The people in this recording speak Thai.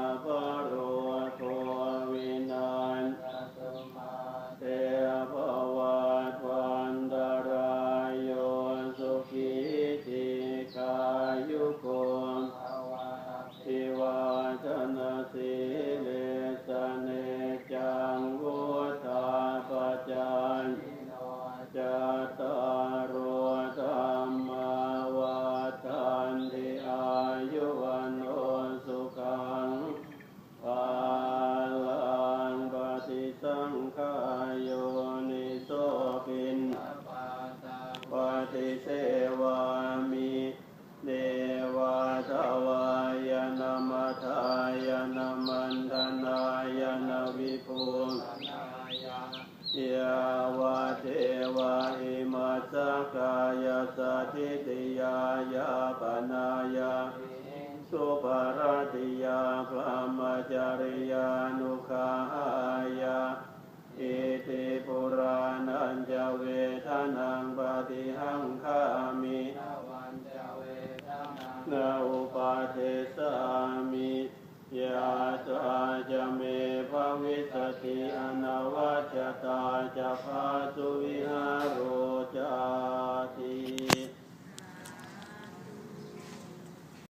Baba. สังขายโยนิโสปินปฏิเสวามิเดวาทวายนามาทายนามันธนายนาวิปุลยาวาเทวาหิมาสกายสติติยายาปนายาสุปารติยาพระมจริยานุขายา วิสติอนวัจจตาจะพาตุวิหารุ